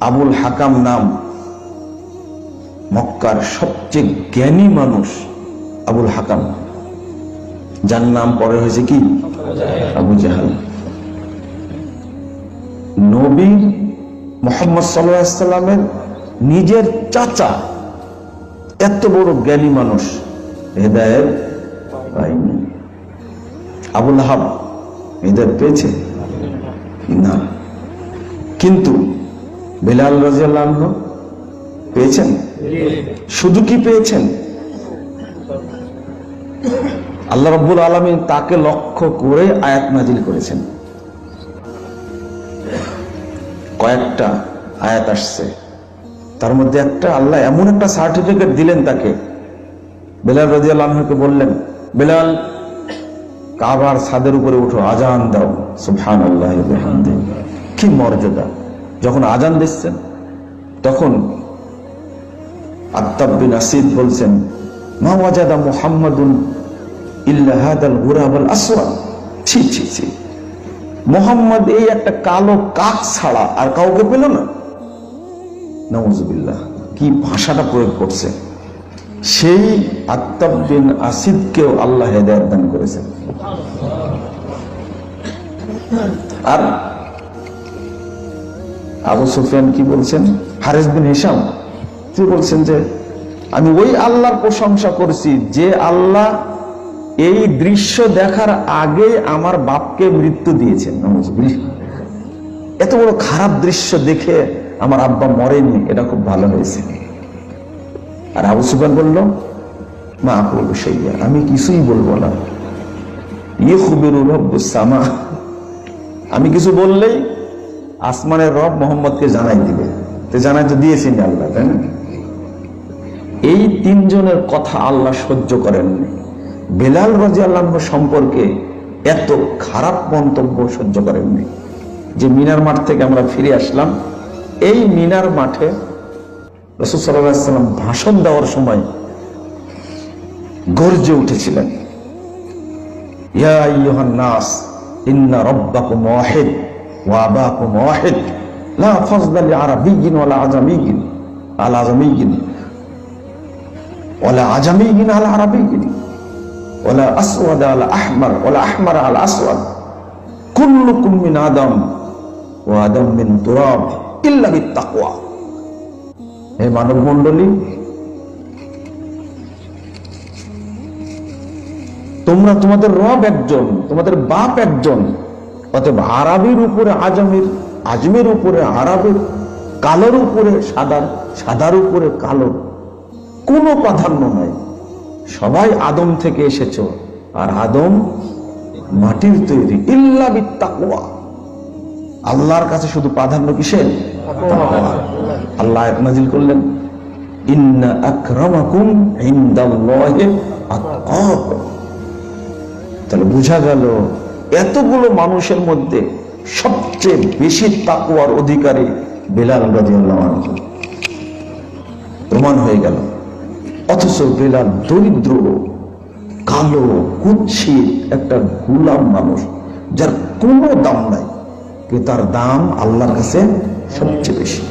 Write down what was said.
আবুল হাকাম নাম মক্কার সবচেয়ে জ্ঞানী মানুষ আবুল হাকাম। যার নাম পরে হয়েছে কি? আবু জাহাল। নবীর মোহাম্মদ সাল্লামের নিজের চাচা এত বড় জ্ঞানী মানুষ হেদায়ের পাইনি আবুল হাব হেদায়ত পেয়েছে? না। কিন্তু বেলাল রাজিয়াল্লাহ পেয়েছেন? শুধু কি পেয়েছেন? আল্লাহ রব্বুল আলমী তাকে লক্ষ্য করে আয়াত নাজিল করেছেন। কয়েকটা আয়াত আসছে। তার মধ্যে একটা আল্লাহ এমন একটা সার্টিফিকেট দিলেন তাকে। বেলাল রাজিয়াল্লাহকে বললেন, বেলাল, কাবার ছাদের উপরে উঠো, আজান দাও। সুবহান আল্লাহ কি মর্যাদা। যখন আজান দিচ্ছেন, তখন আত্তাব বিন আসিদ বলছেন, মা ওয়াজাদা মুহাম্মাদুন ইল্লা হাদাল আসওয়াদ। ছি ছি ছি। মোহাম্মদ এই একটা কালো কাক ছাড়া আর কাউকে পেল না। নওয়াজুবিল্লাহ কি ভাষাটা প্রয়োগ করছে। সেই আত্তাব বিন আসিদকেও আল্লাহ হেদায়ত দান করেছেন। আর আবু সুফিয়ান কি বলছেন? হারেস বিন হিসাম তিনি বলছেন যে, আমি ওই আল্লাহর প্রশংসা করছি যে আল্লাহ এই দৃশ্য দেখার আগে আমার বাপকে মৃত্যু দিয়েছেন। এত বড় খারাপ দৃশ্য দেখে আমার আব্বা মরেনি, এটা খুব ভালো হয়েছে। আর আবু সুফিয়ান বলল, মা বলব সেইয়া আমি কিছুই বলব না। ইয়ে খুবিরুল সামা। আমি কিছু বললেই আসমানের রব মোহাম্মদকে জানাই দিবে। তো জানাই তো দিয়েছেন আল্লাহ, তাই না? এই তিনজনের কথা আল্লাহ সহ্য করেননি বেলাল রাজি আল্লাহ সম্পর্কে এত খারাপ মন্তব্য সহ্য করেননি যে মিনার মাঠ থেকে আমরা ফিরে আসলাম। এই মিনার মাঠে রসুল সাল্লাম ভাষণ দেওয়ার সময় গর্জে উঠেছিলেন। ইয়া আইয়ুহান নাস, ইন্না রাব্বাকুম ওয়াহিদ। ওয়াহিদ। লা ফাজলা লিআরাবিয়্যিন ওয়ালা আজামিয়্যিন। আলা আজামিয়্যিন। ওয়ালা আজামিয়্যিন আলা আরাবিয়্যিন। ওয়ালা আসওয়াদ আলা আহমার। ওয়ালা আহমার আলা আসওয়াদ। কুল্লুকুম মিন আদম ওয়া আদম মিন তুরাব ইল্লা বিত্তাকওয়া। হে মানব মণ্ডলী তোমরা তোমাদের রব একজন, তোমাদের বাপ একজন। অতএব আরবির উপরে আজমির, আজমের উপরে আরবের কালোর উপরে সাদার সাদার উপরে কালো। কোনো প্রাধান্য নাই। সবাই আদম থেকে এসেছ। আর আদম মাটির তৈরি। ইল্লা বিত্তাকওয়া আল্লাহর কাছে শুধু প্রাধান্য কিসের। আল্লাহ আয়াত নাজিল করলেন, ইন্না আকরামাকুম ইনদাল্লাহি আতকাকুম তাহলে বোঝা গেল এতগুলো মানুষের মধ্যে সবচেয়ে বেশি তাকুয়ার অধিকারী বেলাল আনহু। প্রমাণ হয়ে গেল। অথচ বেলাল দরিদ্র, কালো, কুৎসিত একটা গুলাম মানুষ, যার কোনো দাম নাই, কিন্তু তার দাম আল্লাহর কাছে সবচেয়ে বেশি।